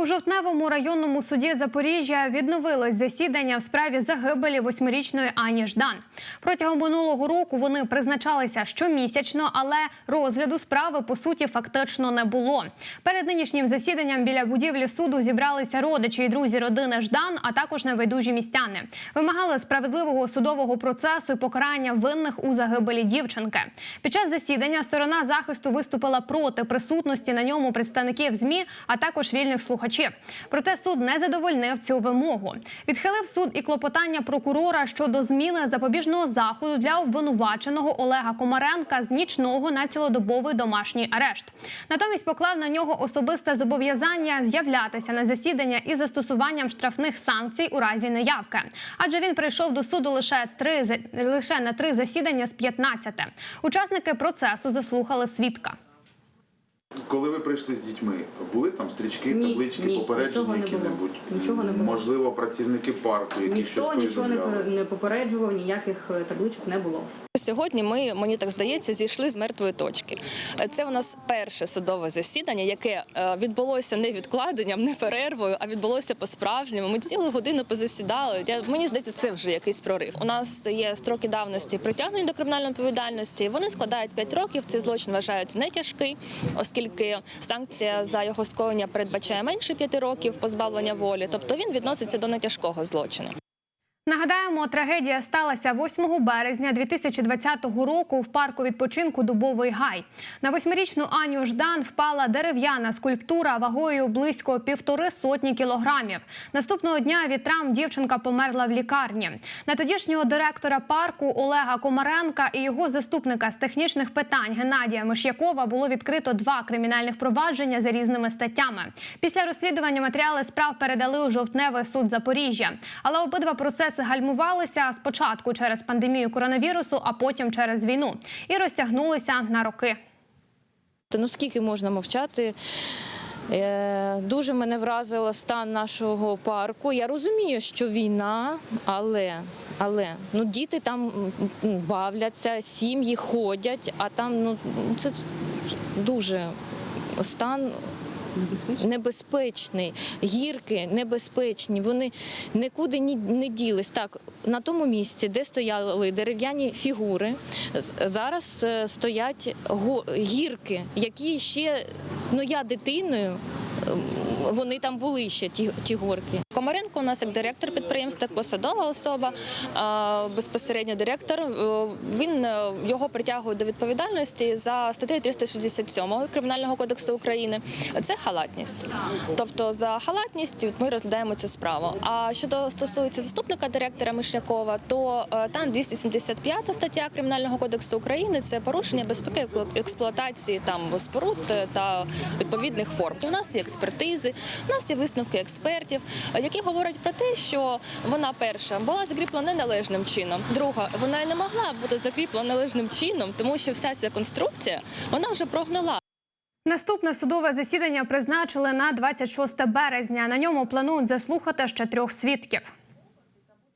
У жовтневому районному суді Запоріжжя відновилось засідання в справі загибелі восьмирічної Ані Ждан. Протягом минулого року вони призначалися щомісячно, але розгляду справи по суті фактично не було. Перед нинішнім засіданням біля будівлі суду зібралися родичі і друзі родини Ждан, а також небайдужі містяни. Вимагали справедливого судового процесу і покарання винних у загибелі дівчинки. Під час засідання сторона захисту виступила проти присутності на ньому представників змі, а також вільних слухачів. Проте суд не задовольнив цю вимогу. Відхилив суд і клопотання прокурора щодо зміни запобіжного заходу для обвинуваченого Олега Комаренка з нічного на цілодобовий домашній арешт. Натомість поклав на нього особисте зобов'язання з'являтися на засідання із застосуванням штрафних санкцій у разі неявки. Адже він прийшов до суду лише три лише на три засідання з 15. Учасники процесу заслухали свідка. Коли ви прийшли з дітьми, були там стрічки, Ні, таблички, ні, попередження не було. які-небудь? Нічого не було. Можливо, працівники парку, які щось Ніхто нічого не повідомляли? пере- не попереджував, ніяких е, табличок не було. Сьогодні ми, мені так здається, зійшли з мертвої точки. Це у нас перше судове засідання, яке е, відбулося не відкладенням, не перервою, а відбулося по-справжньому. Ми цілу годину позасідали. Я, мені здається, це вже якийсь прорив. У нас є строки давності притягнення до кримінальної відповідальності. Вони складають 5 років. Цей злочин вважається не тяжкий, оскільки санкція за його скоєння передбачає менше 5 років позбавлення волі. Тобто він відноситься до нетяжкого злочину. Нагадаємо, трагедія сталася 8 березня 2020 року в парку відпочинку Дубовий гай. На восьмирічну Аню Ждан впала дерев'яна скульптура вагою близько півтори сотні кілограмів. Наступного дня від травм дівчинка померла в лікарні. На тодішнього директора парку Олега Комаренка і його заступника з технічних питань Геннадія Миш'якова було відкрито два кримінальних провадження за різними статтями. Після розслідування матеріали справ передали у жовтневий суд Запоріжжя. Але обидва процеси гальмувалися спочатку через пандемію коронавірусу, а потім через війну і розтягнулися на роки. Та ну скільки можна мовчати? Е, Дуже мене вразило стан нашого парку. Я розумію, що війна, але, але ну, діти там бавляться, сім'ї ходять, а там ну, це дуже стан небезпечний, гірки небезпечні. Вони нікуди ні- не ділись. Так, на тому місці, де стояли дерев'яні фігури, зараз е, стоять гірки, які ще ну я дитиною. ем, Вони там були ще ті, ті горки. Комаренко у нас як директор підприємства, як посадова особа, безпосередньо директор. Е, Він е, його притягує до відповідальності за статтею 367 Кримінального кодексу України. Це халатність. Тобто за халатність ми розглядаємо цю справу. А щодо стосується заступника директора Мишнякова, то е, там 275 стаття Кримінального кодексу України це порушення безпеки експлуатації там споруд та відповідних форм. У нас є експертизи, у нас є висновки експертів, які говорять про те, що вона перша була закріплена неналежним чином. Друга, вона і не могла бути закріплена належним чином, тому що вся ця конструкція вона вже прогнила. Наступне судове засідання призначили на 26 березня. На ньому планують заслухати ще трьох свідків.